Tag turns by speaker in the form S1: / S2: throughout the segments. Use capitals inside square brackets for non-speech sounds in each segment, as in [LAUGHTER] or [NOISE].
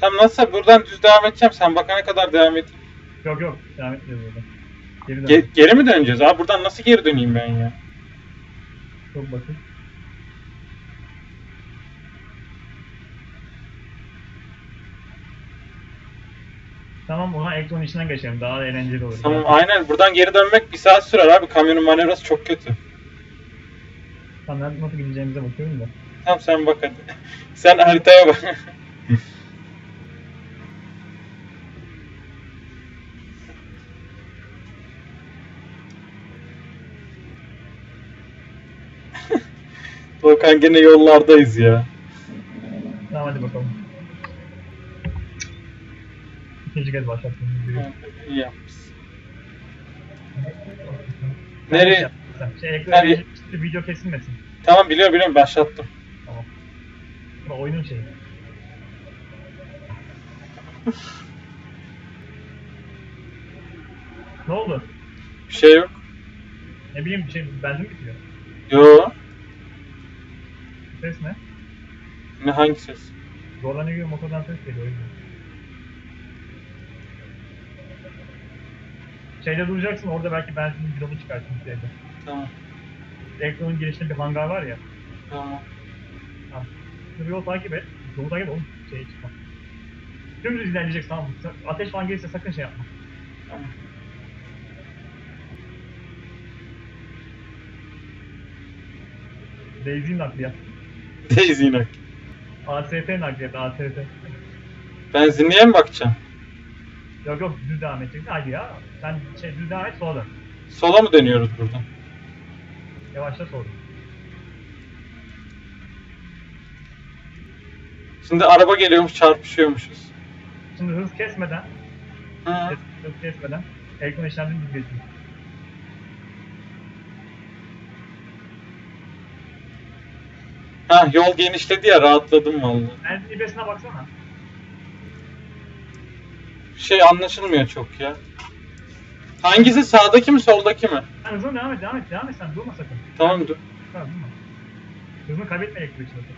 S1: Tam nasıl buradan düz devam edeceğim. Sen bakana kadar devam et.
S2: Yok yok. Devam etmiyoruz burada. Geri dön.
S1: Ge- geri mi döneceğiz? Abi buradan nasıl geri döneyim ben ya?
S2: Çok basit. Tamam ona ekranın içinden geçelim. Daha eğlenceli olur.
S1: Tamam aynen buradan geri dönmek bir saat sürer abi. Kamyonun manevrası çok kötü.
S2: Tamam nerede nasıl gideceğimize bakıyorum da.
S1: Tamam sen bak hadi. [LAUGHS] Sen haritaya bak. Volkan gene yollardayız ya.
S2: Tamam hadi bakalım. İkinci kez başlattım.
S1: İyi yapmışsın. Nereye?
S2: Şey, ekran
S1: Nereye?
S2: video kesilmesin.
S1: Tamam biliyorum biliyorum başlattım.
S2: Tamam. Bu oyunun şeyi. ne oldu?
S1: Bir şey yok.
S2: Ne bileyim bir şey benzin bitiyor.
S1: Yo.
S2: Ses ne?
S1: Ne hangi ses?
S2: Zorlanıyor motordan ses geliyor o yüzden. Şeyde duracaksın orada belki benzinin bidonu çıkarsın şeyde.
S1: Tamam.
S2: Elektronun girişinde bir hangar var ya.
S1: Tamam.
S2: Ha. Şimdi yol takip et. Yolu takip et oğlum. Şeye çıkma. Dümdüz ilerleyeceksin tamam mı? Ateş falan gelirse sakın şey yapma.
S1: Tamam.
S2: Benzin nakliyat.
S1: Daisy inek.
S2: AST nakliyat AST.
S1: Benzinliğe mi bakacağım?
S2: Yok yok düz devam edeceksin. Hadi ya. Sen şey düz devam et sola dön.
S1: Sola mı dönüyoruz buradan?
S2: Yavaşla sola dön.
S1: Şimdi araba geliyormuş çarpışıyormuşuz.
S2: Şimdi hız kesmeden,
S1: Hı.
S2: hız, hız kesmeden elektron işlemini düz
S1: Ha yol genişledi ya rahatladım vallahi.
S2: Benzin ibresine baksana.
S1: Şey anlaşılmıyor çok ya. Hangisi sağdaki mi soldaki mi?
S2: Sen hızına devam et, devam et, devam et sen durma sakın.
S1: Tamam dur.
S2: Tamam durma. Hızını kaybetme elektrik sakın.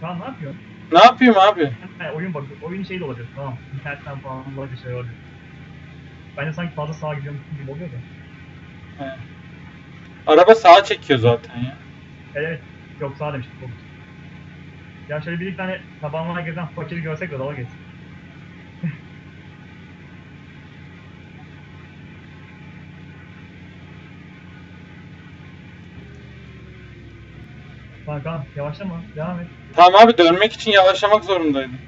S2: Tamam ne yapıyorsun?
S1: Ne yapayım abi?
S2: He, oyun bak, oyun şey de olacak tamam. İnternetten falan böyle şey olacak. Bence sanki fazla sağa gidiyormuşsun gibi oluyor da.
S1: He. Araba sağa çekiyor zaten ya.
S2: Evet, yok sağ demiştik olur. Ya şöyle bir iki tane tabanlara gezen fakiri görsek de dalga geçsin. [LAUGHS] Tamam yavaşlama devam et.
S1: Tamam abi dönmek için yavaşlamak zorundaydım.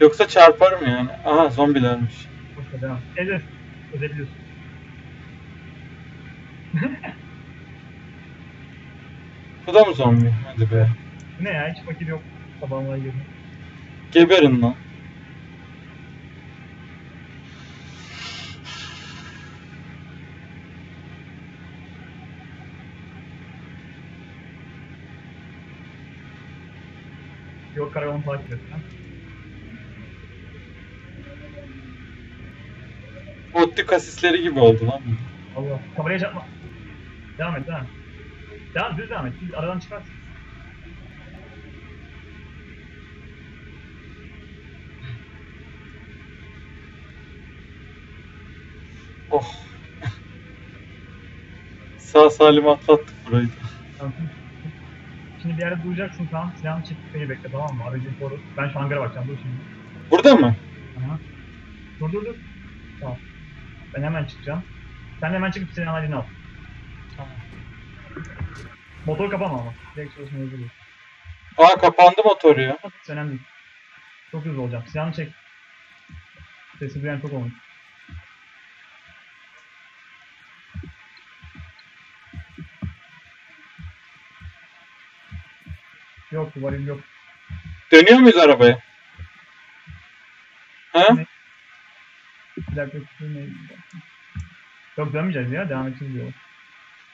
S1: Yoksa çarparım yani. Aha zombilermiş.
S2: Boşver devam. Ezer. Özebiliyorsun.
S1: Bu da mı zombi? Hadi be.
S2: Bu ne ya hiç fakir yok tabanlara girdi.
S1: Geberin lan.
S2: Yok karavanı takip et. Ha?
S1: Otlu kasisleri gibi oldu lan.
S2: Allah. Kameraya çarpma. Devam et devam et. Devam düz devam et. Düz aradan çıkart.
S1: Oh. [LAUGHS] Sağ salim atlattık burayı. da.
S2: Tamam. Şimdi bir yerde duracaksın tamam. Silahını çekip beni bekle tamam mı? Aracı koru. Ben şu hangara bakacağım. Dur şimdi.
S1: Burada mı?
S2: Aha. Dur dur dur. Tamam. Ben hemen çıkacağım. Sen hemen çıkıp silahın halini al.
S1: Tamam.
S2: Motor kapama ama. Direkt çalışmaya hazır.
S1: Aa kapandı motor ya.
S2: Hiç önemli değil. Çok hızlı olacağım. Silahını çek. Sesi duyan çok olmuş. Yok varil yok.
S1: Dönüyor muyuz arabaya? Ha?
S2: Bir dakika ne? Yok dönmeyeceğiz ya devam edeceğiz diyor.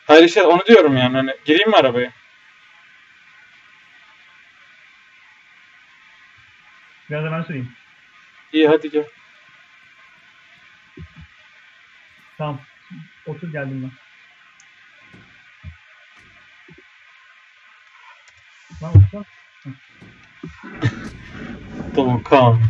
S1: Hayır işte onu diyorum yani. Hani gireyim mi arabaya?
S2: Biraz da ben süreyim.
S1: İyi hadi gel.
S2: Tamam. Otur geldim ben. Lan Utkan.
S1: Doğukan.